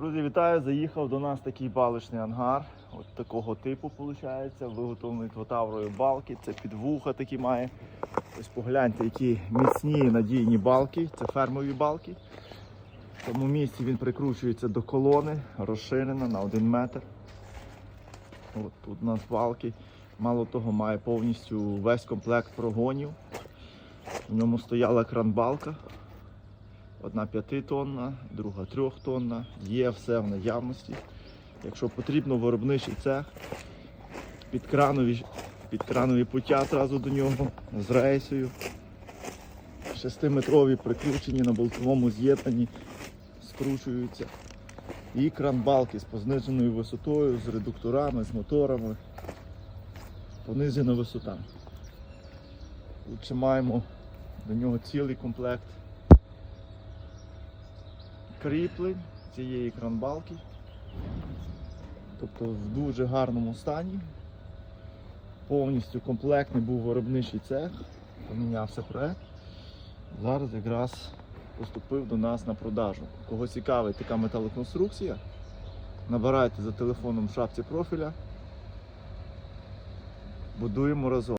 Друзі, вітаю! Заїхав до нас такий балочний ангар. От такого типу виходить. Виготовлений двотаврою балки. Це підвуха такі має. Ось погляньте, які міцні надійні балки. Це фермові балки. В тому місці він прикручується до колони, розширена на 1 метр. От тут у нас балки. Мало того, має повністю весь комплект прогонів. В ньому стояла кранбалка. Одна п'ятитонна, друга трьохтонна. Є все в наявності. Якщо потрібно, виробничий цех, підкранові, підкранові пуття одразу до нього з рейсою. Шестиметрові прикручені на болтовому з'єднанні, скручуються. І кранбалки з пониженою висотою, з редукторами, з моторами. Понижена висота. Тут маємо до нього цілий комплект кріплень цієї кранбалки. Тобто в дуже гарному стані. Повністю комплектний був виробничий цех, помінявся проект. Зараз якраз поступив до нас на продажу. Кого цікавить така металоконструкція, набирайте за телефоном в шапці профіля. Будуємо разом.